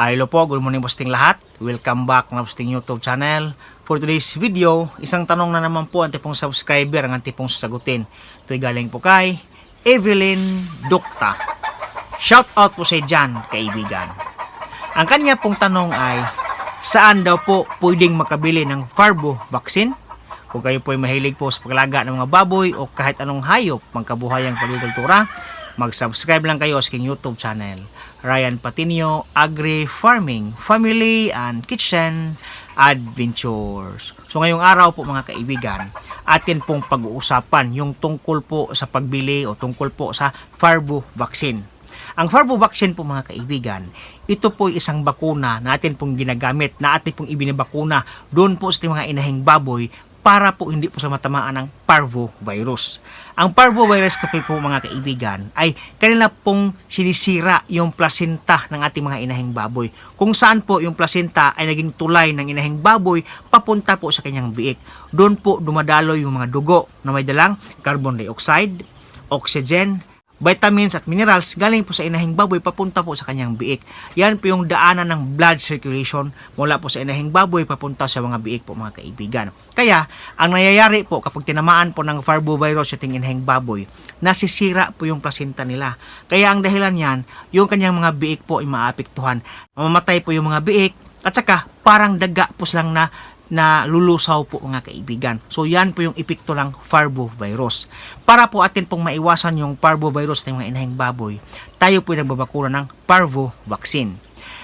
Hello po, good morning posting lahat. Welcome back na posting YouTube channel. For today's video, isang tanong na naman po ang tipong subscriber ang tipong sasagutin. Ito'y galing po kay Evelyn Dukta. Shout out po sa dyan, kaibigan. Ang kanya pong tanong ay, saan daw po pwedeng makabili ng Farbo vaccine? Kung kayo po ay mahilig po sa paglaga ng mga baboy o kahit anong hayop pangkabuhayang pagkikultura, mag-subscribe lang kayo sa aking YouTube channel. Ryan Patinio Agri Farming, Family and Kitchen Adventures. So ngayong araw po mga kaibigan, atin pong pag-uusapan yung tungkol po sa pagbili o tungkol po sa Farbo vaccine. Ang Farbo vaccine po mga kaibigan, ito po isang bakuna na atin pong ginagamit, na atin pong ibinabakuna doon po sa mga inahing baboy para po hindi po sa matamaan ng parvovirus. Ang parvovirus kasi po mga kaibigan ay kanila pong sinisira yung placenta ng ating mga inahing baboy. Kung saan po yung placenta ay naging tulay ng inahing baboy papunta po sa kanyang biik. Doon po dumadalo yung mga dugo na may dalang carbon dioxide, oxygen, vitamins at minerals galing po sa inahing baboy papunta po sa kanyang biik. Yan po yung daanan ng blood circulation mula po sa inahing baboy papunta sa mga biik po mga kaibigan. Kaya, ang nangyayari po kapag tinamaan po ng parvovirus sa ating inahing baboy, nasisira po yung placenta nila. Kaya ang dahilan yan, yung kanyang mga biik po ay maapektuhan. Mamamatay po yung mga biik at saka parang daga po silang na na lulusaw po mga kaibigan. So yan po yung epekto ng parvovirus. Para po atin pong maiwasan yung parvovirus ng mga inahing baboy, tayo po yung nagbabakuna ng parvo vaccine.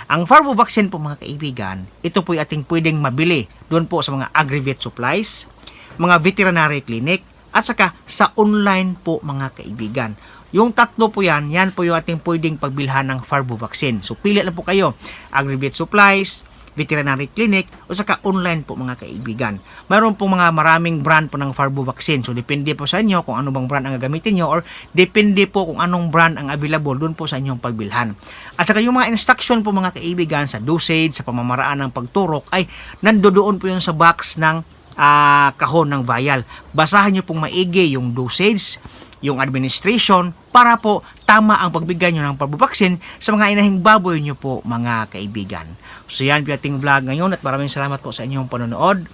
Ang parvo vaccine po mga kaibigan, ito po yung ating pwedeng mabili doon po sa mga agri-vet supplies, mga veterinary clinic, at saka sa online po mga kaibigan. Yung tatlo po yan, yan po yung ating pwedeng pagbilhan ng Farbo vaccine. So pili lang po kayo, Agrivet Supplies, veterinary clinic o saka online po mga kaibigan. Mayroon po mga maraming brand po ng Farbo vaccine. So depende po sa inyo kung ano bang brand ang gagamitin nyo or depende po kung anong brand ang available doon po sa inyong pagbilhan. At saka yung mga instruction po mga kaibigan sa dosage, sa pamamaraan ng pagturok ay nandoon po yun sa box ng ah, kahon ng vial. Basahan nyo pong maigi yung dosage, yung administration para po tama ang pagbigay nyo ng parbubaksin sa mga inahing baboy nyo po mga kaibigan. So yan po ating vlog ngayon at maraming salamat po sa inyong panonood.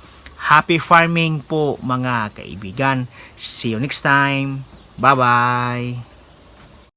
Happy farming po mga kaibigan. See you next time. Bye-bye.